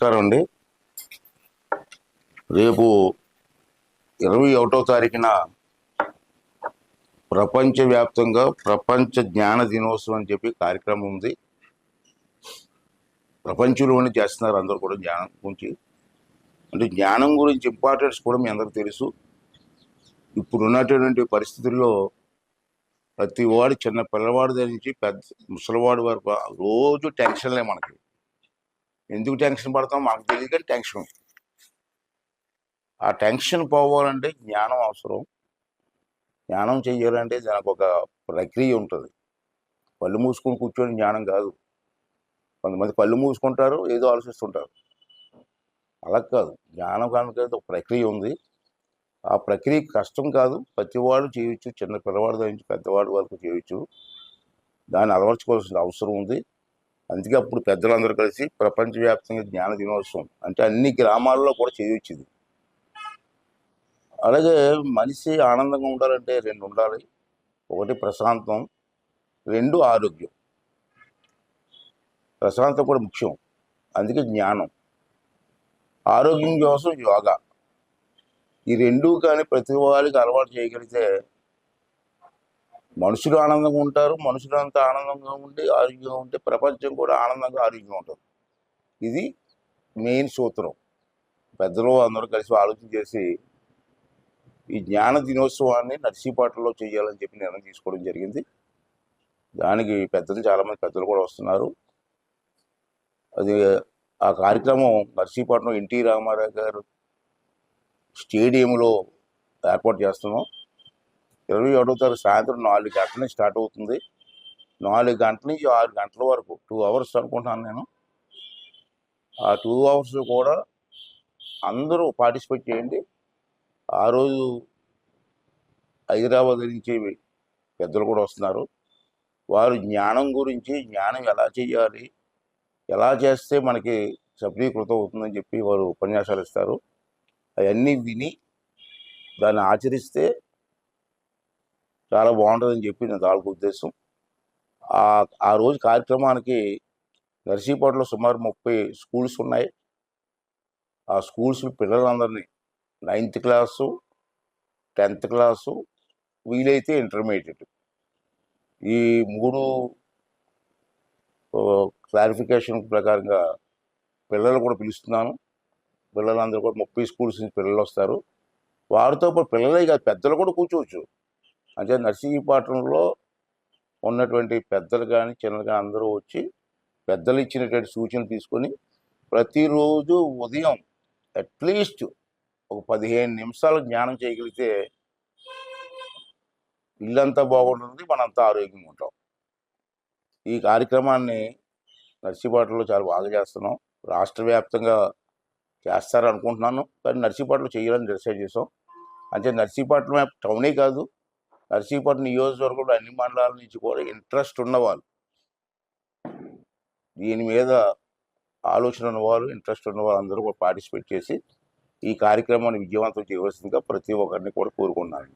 నమస్కారం అండి. రేపు ఇరవై ఒకటో తారీఖున ప్రపంచవ్యాప్తంగా ప్రపంచ జ్ఞాన దినోత్సవం అని చెప్పి కార్యక్రమం ఉంది. ప్రపంచంలోనే చేస్తున్నారు అందరూ కూడా జ్ఞానం గురించి. అంటే జ్ఞానం గురించి ఇంపార్టెన్స్ కూడా మీ అందరికీ తెలుసు. ఇప్పుడు ఉన్నటువంటి పరిస్థితుల్లో ప్రతి వాడు చిన్న పిల్లవాడి దగ్గర నుంచి పెద్ద ముసలివాడి వరకు రోజు టెన్షన్లే మనకి. ఎందుకు టెన్షన్ పడతాం? మాకు తెలియదు కానీ టెన్షన్. ఆ టెన్షన్ పోవాలంటే జ్ఞానం అవసరం. జ్ఞానం చేయాలంటే దానికి ఒక ప్రక్రియ ఉంటుంది. పళ్ళు మూసుకొని కూర్చొని జ్ఞానం కాదు. కొంతమంది పళ్ళు మూసుకుంటారు ఏదో ఆలోచిస్తుంటారు. అలా కాదు. జ్ఞానం కనుక ఒక ప్రక్రియ ఉంది. ఆ ప్రక్రియ కష్టం కాదు. ప్రతివాడు చేయొచ్చు. చిన్న పిల్లవాడు నుంచి పెద్దవాడి వరకు చేయొచ్చు. దాన్ని అలవర్చుకోవాల్సిన అవసరం ఉంది. అందుకే అప్పుడు పెద్దలందరూ కలిసి ప్రపంచవ్యాప్తంగా జ్ఞాన దినోత్సవం అంటే అన్ని గ్రామాల్లో కూడా చేయొచ్చింది అలాగే మనిషి ఆనందంగా ఉండాలంటే రెండు ఉండాలి. ఒకటి ప్రశాంతం రెండు ఆరోగ్యం. ప్రశాంతం కూడా ముఖ్యం. అందుకే జ్ఞానం. ఆరోగ్యం కోసం యోగా. ఈ రెండు కానీ ప్రతి వారికి అలవాటు చేయగలిగితే మనుషులు ఆనందంగా ఉంటారు మనుషులంతా ఆనందంగా ఉండి ఆరోగ్యంగా ఉంటే ప్రపంచం కూడా ఆనందంగా ఆరోగ్యంగా ఉంటుంది. ఇది మెయిన్ సూత్రం. పెద్దలు అందరూ కలిసి ఆలోచన చేసి ఈ జ్ఞాన దినోత్సవాన్ని నర్సీపాటలో చేయాలని చెప్పి నిర్ణయం తీసుకోవడం జరిగింది. దానికి పెద్దలు చాలామంది పెద్దలు కూడా వస్తున్నారు. అది ఆ కార్యక్రమం నర్సీపట్నం ఎన్టీ రామారావు గారు స్టేడియంలో ఏర్పాటు చేస్తున్నాం. ఇరవై ఒకటో తారీఖు సాయంత్రం నాలుగు గంటల నుంచి స్టార్ట్ అవుతుంది. నాలుగు గంటల నుంచి ఆరు గంటల వరకు టూ అవర్స్ అనుకుంటున్నాను నేను. ఆ టూ అవర్స్ కూడా అందరూ పార్టిసిపేట్ చేయండి. ఆ రోజు హైదరాబాద్ నుంచి పెద్దలు కూడా వస్తున్నారు. వారు జ్ఞానం గురించి జ్ఞానం ఎలా చేయాలి ఎలా చేస్తే మనకి సఫలీకృతం అవుతుందని చెప్పి వారు ఉపన్యాసాలు ఇస్తారు. అవన్నీ విని దాన్ని ఆచరిస్తే చాలా బాగుంటుందని చెప్పి నా తాలూకు ఉద్దేశం. ఆ ఆ రోజు కార్యక్రమానికి నర్సీపేటలో సుమారు ముప్పై స్కూల్స్ ఉన్నాయి. ఆ స్కూల్స్ పిల్లలందరినీ నైన్త్ క్లాసు టెన్త్ క్లాసు వీలైతే ఇంటర్మీడియట్. ఈ మూడు క్లారిఫికేషన్ ప్రకారంగా పిల్లలు కూడా పిలుస్తున్నాను. పిల్లలందరూ కూడా ముప్పై స్కూల్స్ నుంచి పిల్లలు వస్తారు వారితో పాటు పిల్లలే కాదు పెద్దలు కూడా కూర్చోవచ్చు. అంటే నర్సింగిపట్నంలో ఉన్నటువంటి పెద్దలు కానీ చిన్నలు కానీ అందరూ వచ్చి పెద్దలు ఇచ్చినటువంటి సూచనలు తీసుకొని ప్రతిరోజు ఉదయం అట్లీస్ట్ ఒక పదిహేను నిమిషాలు జ్ఞానం చేయగలిగితే ఇల్లంతా బాగుంటుంది మనంతా ఆరోగ్యంగా ఉంటాం. ఈ కార్యక్రమాన్ని నర్సీపాటలో చాలా బాగా చేస్తున్నాం. రాష్ట్ర వ్యాప్తంగా చేస్తారనుకుంటున్నాను. కానీ నర్సీపాటలో చేయాలని డిసైడ్ చేసాం అంటే నర్సీపట్నం టౌనే కాదు నర్సీపట్నం నియోజకవర్గంలో అన్ని మండలాల నుంచి కూడా ఇంట్రెస్ట్ ఉన్నవాళ్ళు. దీని మీద ఆలోచన ఉన్నవారు ఇంట్రెస్ట్ ఉన్నవారు అందరూ కూడా పార్టిసిపేట్ చేసి ఈ కార్యక్రమాన్ని విజయవంతం చేయవలసిందిగా ప్రతి ఒక్కరిని కూడా కోరుకున్నాను